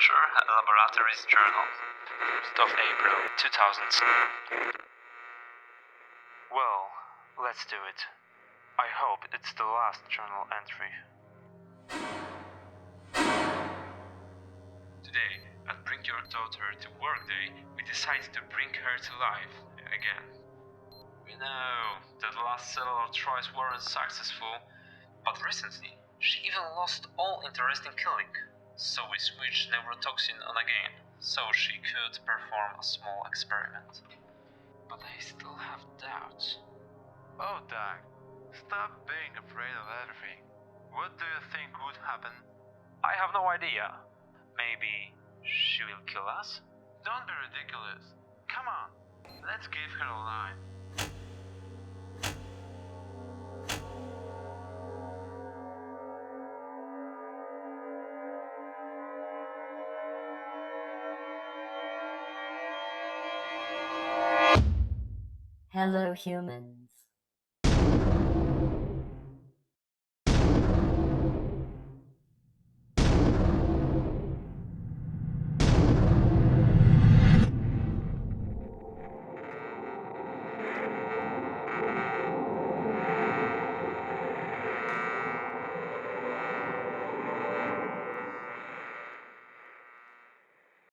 Nature Laboratories Journal. 1st of April 2000. Well, let's do it. I hope it's the last journal entry. Today, at Bring Your Daughter to Work Day, we decided to bring her to life again. We know that last cellular tries weren't successful, but recently she even lost all interest in killing. So we switched neurotoxin on again, so she could perform a small experiment. But I still have doubts. Oh, Doug, stop being afraid of everything. What do you think would happen? I have no idea. Maybe she will kill us? Don't be ridiculous. Come on, let's give her a line. Hello, humans.